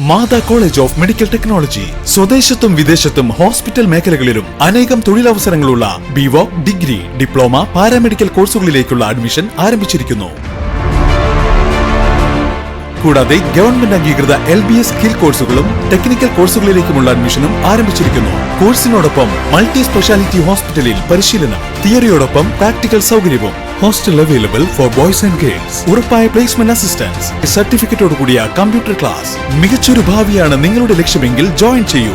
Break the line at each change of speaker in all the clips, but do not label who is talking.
Mata college of medical technology. സ്വദേശത്തും വിദേശത്തും hospital മേഖലകളിലും അനേകം തൊഴിലവസരങ്ങളുള്ള ബിവോക് ഡിഗ്രി ഡിപ്ലോമ പാരാമെഡിക്കൽ കോഴ്സുകളിലേക്കുള്ള അഡ്മിഷൻ ആരംഭിച്ചിരിക്കുന്നു. കൂടാതെ ഗവൺമെന്റ് അംഗീകൃത എൽ ബി എസ് സ്കിൽ കോഴ്സുകളും ടെക്നിക്കൽ കോഴ്സുകളിലേക്കുമുള്ള അഡ്മിഷനും ആരംഭിച്ചിരിക്കുന്നു. കോഴ്സിനോടൊപ്പം മൾട്ടി സ്പെഷ്യാലിറ്റി ഹോസ്പിറ്റലിൽ പരിശീലനം തിയറിയോടൊപ്പം പ്രാക്ടിക്കൽ സൗകര്യവും hostel available for boys and girls ഉറപ്പായ പ്ലേസ്മെന്റ് അസിസ്റ്റൻസ് സർട്ടിഫിക്കറ്റോട് കൂടിയ കമ്പ്യൂട്ടർ ക്ലാസ് മികച്ചൊരു ഭാവിയാണ് നിങ്ങളുടെ ലക്ഷ്യമെങ്കിൽ ജോയിൻ ചെയ്യൂ.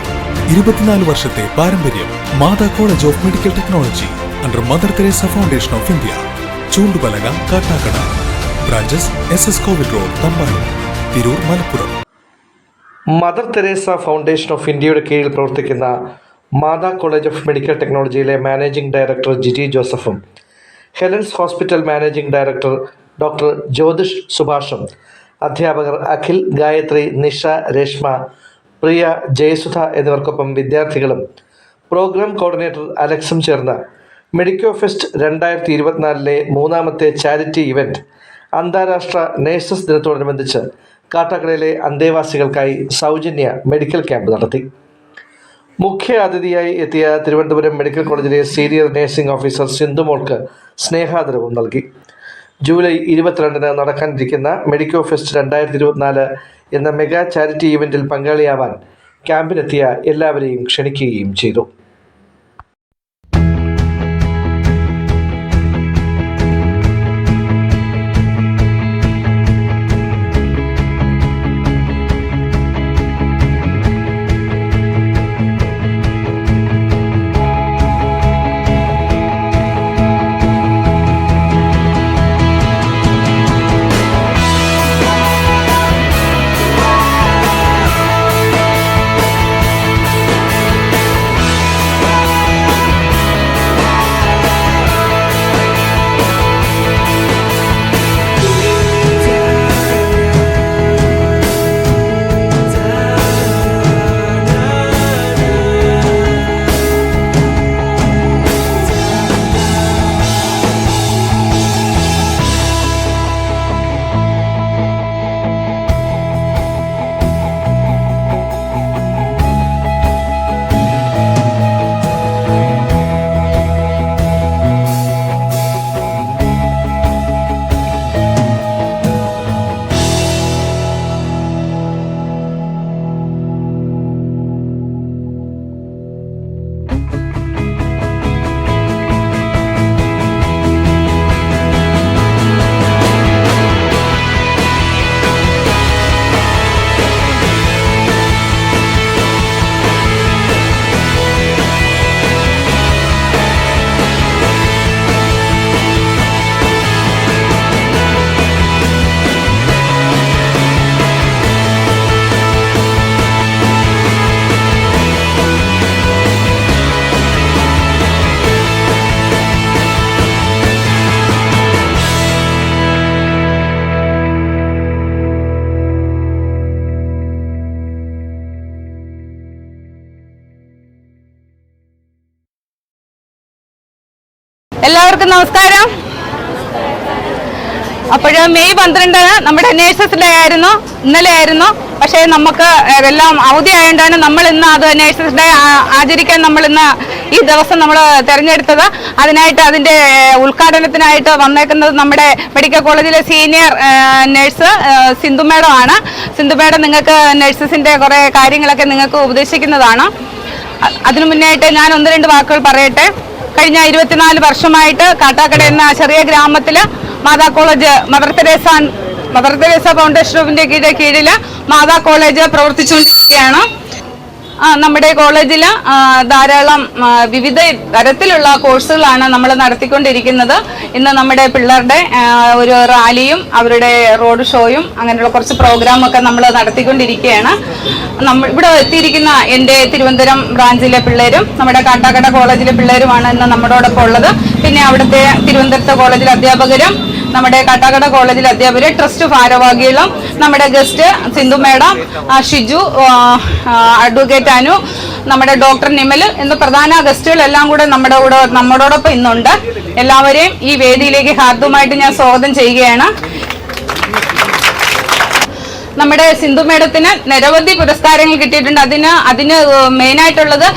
ഇരുപത്തിനാല് വർഷത്തെ പാരമ്പര്യം Mata college of medical technology under Mother Teresa foundation of India Choondupalaka Kattakada. Branches S S Kovil road Thampanoor Tirur Malappuram
Mother Teresa foundation of ഇന്ത്യയുടെ കീഴിൽ പ്രവർത്തിക്കുന്ന മാതാ കോളേജ് ഓഫ് മെഡിക്കൽ ടെക്നോളജിയിലെ മാനേജിംഗ് ഡയറക്ടർ ജിജി ജോസഫും Helen's hospital managing director doctor Jyothish സുഭാഷും അധ്യാപകർ അഖിൽ ഗായത്രി നിഷ രേഷ്മ പ്രിയ ജയസുധ എന്നിവർക്കൊപ്പം വിദ്യാർത്ഥികളും programme coordinator അലക്സും ചേർന്ന് medico fest രണ്ടായിരത്തി ഇരുപത്തിനാലിലെ മൂന്നാമത്തെ ചാരിറ്റി ഇവന്റ് അന്താരാഷ്ട്ര നേഴ്സസ് ദിനത്തോടനുബന്ധിച്ച് കാട്ടാക്കടയിലെ അന്തേവാസികൾക്കായി സൗജന്യ മെഡിക്കൽ ക്യാമ്പ് നടത്തി. മുഖ്യ അതിഥിയായി എത്തിയ തിരുവനന്തപുരം മെഡിക്കൽ കോളേജിലെ സീനിയർ നഴ്സിംഗ് ഓഫീസർ സിന്ധുമോൾക്ക് സ്നേഹാദരവും നൽകി. ജൂലൈ ഇരുപത്തിരണ്ടിന് നടക്കാനിരിക്കുന്ന മെഡിക്കോ ഫെസ്റ്റ് രണ്ടായിരത്തി ഇരുപത്തിനാല് എന്ന മെഗാ ചാരിറ്റി ഇവന്റിൽ പങ്കാളിയാവാൻ ക്യാമ്പിനെത്തിയ എല്ലാവരെയും ക്ഷണിക്കുകയും ചെയ്തു.
എല്ലാവർക്കും നമസ്കാരം. അപ്പോൾ മെയ് പന്ത്രണ്ടിന് നമ്മുടെ നേഴ്സസ് ഡേ ആയിരുന്നു ഇന്നലെ ആയിരുന്നു പക്ഷേ നമുക്ക് എല്ലാം അവധി ആയതുകൊണ്ടാണ് നമ്മൾ ഇന്ന് അത് നേഴ്സസ് ഡേ ആചരിക്കാൻ നമ്മൾ ഇന്ന് ഈ ദിവസം നമ്മൾ തിരഞ്ഞെടുത്തത്. അതിനായിട്ട് അതിന്റെ ഉദ്ഘാടനത്തിനായിട്ട് വന്നേക്കുന്നത് നമ്മുടെ മെഡിക്കൽ കോളേജിലെ സീനിയർ നഴ്സ് സിന്ധു മേഡം ആണ്. സിന്ധു മേഡം നിങ്ങൾക്ക് നഴ്സസിന്റെ കുറേ കാര്യങ്ങളൊക്കെ നിങ്ങൾക്ക് ഉപദേശിക്കുന്നതാണ്. അതിനു അതിനു മുന്നായിട്ട് ഞാൻ ഒന്ന് രണ്ട് വാക്കുകൾ പറയട്ടെ. കഴിഞ്ഞ ഇരുപത്തിനാല് വർഷമായിട്ട് കാട്ടാക്കട എന്ന ചെറിയ ഗ്രാമത്തിൽ Mata college Mother Teresa Mother Teresa foundation ഓഫിന്റെ കീഴിൽ മാതാ കോളേജ് പ്രവർത്തിച്ചുകൊണ്ടിരിക്കുകയാണ്. നമ്മുടെ കോളേജിൽ ധാരാളം വിവിധ തരത്തിലുള്ള കോഴ്സുകളാണ് നമ്മൾ നടത്തിക്കൊണ്ടിരിക്കുന്നത്. ഇന്ന് നമ്മുടെ പിള്ളേരുടെ ഒരു റാലിയും അവരുടെ റോഡ് ഷോയും അങ്ങനെയുള്ള കുറച്ച് പ്രോഗ്രാമൊക്കെ നമ്മൾ നടത്തിക്കൊണ്ടിരിക്കുകയാണ്. നമ്മൾ ഇവിടെ എത്തിയിരിക്കുന്ന എന്റെ തിരുവനന്തപുരം ബ്രാഞ്ചിലെ പിള്ളേരും നമ്മുടെ കാട്ടാക്കട കോളേജിലെ പിള്ളേരുമാണ് ഇന്ന് നമ്മളോടൊപ്പം ഉള്ളത്. പിന്നെ അവിടുത്തെ തിരുവനന്തപുരത്തെ കോളേജിലെ അധ്യാപകരും നമ്മുടെ കാട്ടാക്കട കോളേജിലെ അധ്യാപകര് ട്രസ്റ്റ് ഭാരവാഹികളും നമ്മുടെ guest Sindhu madam Shiju advocate Anu നമ്മുടെ ഡോക്ടർ നിമൽ എന്ന പ്രധാന ഗസ്റ്റുകളെല്ലാം കൂടെ നമ്മുടെ കൂടെ നമ്മളോടൊപ്പം ഇന്നുണ്ട്. എല്ലാവരെയും ഈ വേദിയിലേക്ക് ഹാർദ്യമായിട്ട് ഞാൻ സ്വാഗതം ചെയ്യുകയാണ്. നമ്മുടെ സിന്ധു മേഡത്തിന് നിരവധി പുരസ്കാരങ്ങൾ കിട്ടിയിട്ടുണ്ട്. അതിന് അതിന് മെയിനായിട്ടുള്ളത്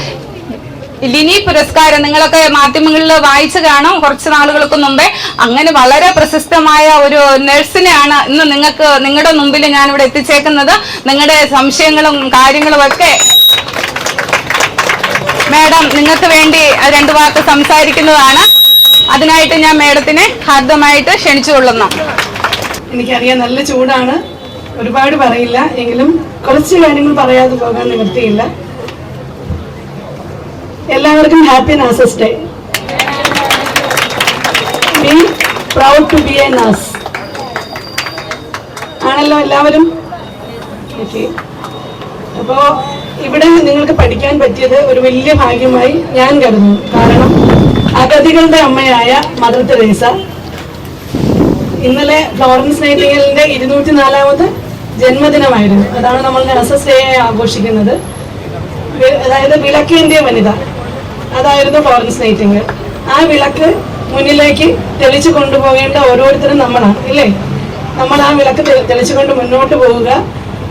ലിനി പുരസ്കാരം നിങ്ങളൊക്കെ മാധ്യമങ്ങളിൽ വായിച്ചു കാണും. കുറച്ച് നാളുകൾക്ക് മുമ്പേ അങ്ങനെ വളരെ പ്രശസ്തമായ ഒരു നഴ്സിനെയാണ് ഇന്ന് നിങ്ങൾക്ക് നിങ്ങളുടെ മുമ്പിൽ ഞാൻ ഇവിടെ എത്തിച്ചേക്കുന്നത്. നിങ്ങളുടെ സംശയങ്ങളും കാര്യങ്ങളും ഒക്കെ മാഡം നിങ്ങൾക്ക് വേണ്ടി രണ്ടു വാക്ക് സംസാരിക്കുന്നതാണ്. അതിനായിട്ട് ഞാൻ മാഡത്തിനെ ഹാർദമായിട്ട് ക്ഷണിച്ചുകൊള്ളുന്നു
എനിക്കറിയാം നല്ല ചൂടാണ്. ഒരുപാട് പറയില്ല. എങ്കിലും കുറച്ച് കാര്യങ്ങൾ പറയാതെ പോകാൻ നിവൃത്തിയില്ല. എല്ലാവർക്കും happy nurses day. Be proud to be a nurse ആണല്ലോ എല്ലാവരും? അപ്പോ ഇവിടെ നിങ്ങൾക്ക് പഠിക്കാൻ പറ്റിയത് ഒരു വലിയ ഭാഗ്യമായി ഞാൻ കരുതുന്നു. കാരണം അഗതികളുടെ അമ്മയായ മദർ തെരേസ ഇന്നലെ ഫ്ലോറൻസ് നൈറ്റിംഗലിന്റെ ഇരുന്നൂറ്റി നാലാമത് ജന്മദിനമായിരുന്നു. അതാണ് നമ്മൾ നസസ് ഡേ ആഘോഷിക്കുന്നത്. അതായത് വിളക്കേന്ത്യ വനിത. അതായിരുന്നു നൈറ്റിംഗൽ ആ വിളക്ക് മുന്നിലേക്ക് തെളിച്ചു കൊണ്ടുപോകേണ്ട ഓരോരുത്തരും നമ്മളാണ് ഇല്ലേ? നമ്മൾ ആ വിളക്ക് തെളിച്ചുകൊണ്ട് മുന്നോട്ട് പോവുക.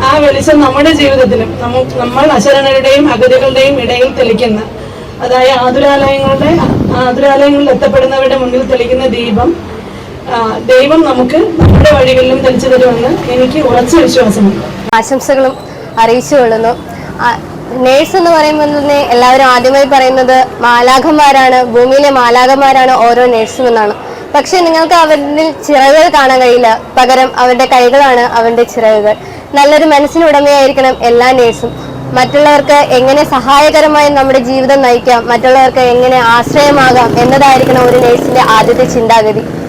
ആ വെളിച്ചം നമ്മുടെ ജീവിതത്തിലും നമ്മ- നമ്മൾ അശരണരുടെയും അഗതികളുടെയും ഇടയിൽ തെളിക്കുന്ന അതായത് ആതുരാലയങ്ങളുടെ ആതുരാലയങ്ങളിൽ എത്തപ്പെടുന്നവരുടെ മുന്നിൽ തെളിക്കുന്ന ദീപം ദൈവം നമുക്ക് നമ്മുടെ വഴികളിലും തെളിച്ചു തരുമെന്ന് എനിക്ക് ഉറച്ച വിശ്വാസമുണ്ട്.
ആശംസകളും അറിയിച്ചുകൊള്ളുന്നു ആ, നേഴ്സ് എന്ന് പറയുമ്പോൾ തന്നെ എല്ലാവരും ആദ്യമായി പറയുന്നത് മാലാഖന്മാരാണ് ഭൂമിയിലെ മാലാഖന്മാരാണ് ഓരോ നേഴ്സും എന്നാണ്. പക്ഷെ നിങ്ങൾക്ക് അവരിൽ ചിറകുകൾ കാണാൻ കഴിയില്ല. പകരം അവരുടെ കൈകളാണ് അവരുടെ ചിറകുകൾ. നല്ലൊരു മനസ്സിനുടമയായിരിക്കണം എല്ലാ നേഴ്സും. മറ്റുള്ളവർക്ക് എങ്ങനെ സഹായകരമായി നമ്മുടെ ജീവിതം നയിക്കാം മറ്റുള്ളവർക്ക് എങ്ങനെ ആശ്രയമാകാം എന്നതായിരിക്കണം ഒരു നേഴ്സിന്റെ ആദ്യത്തെ ചിന്താഗതി.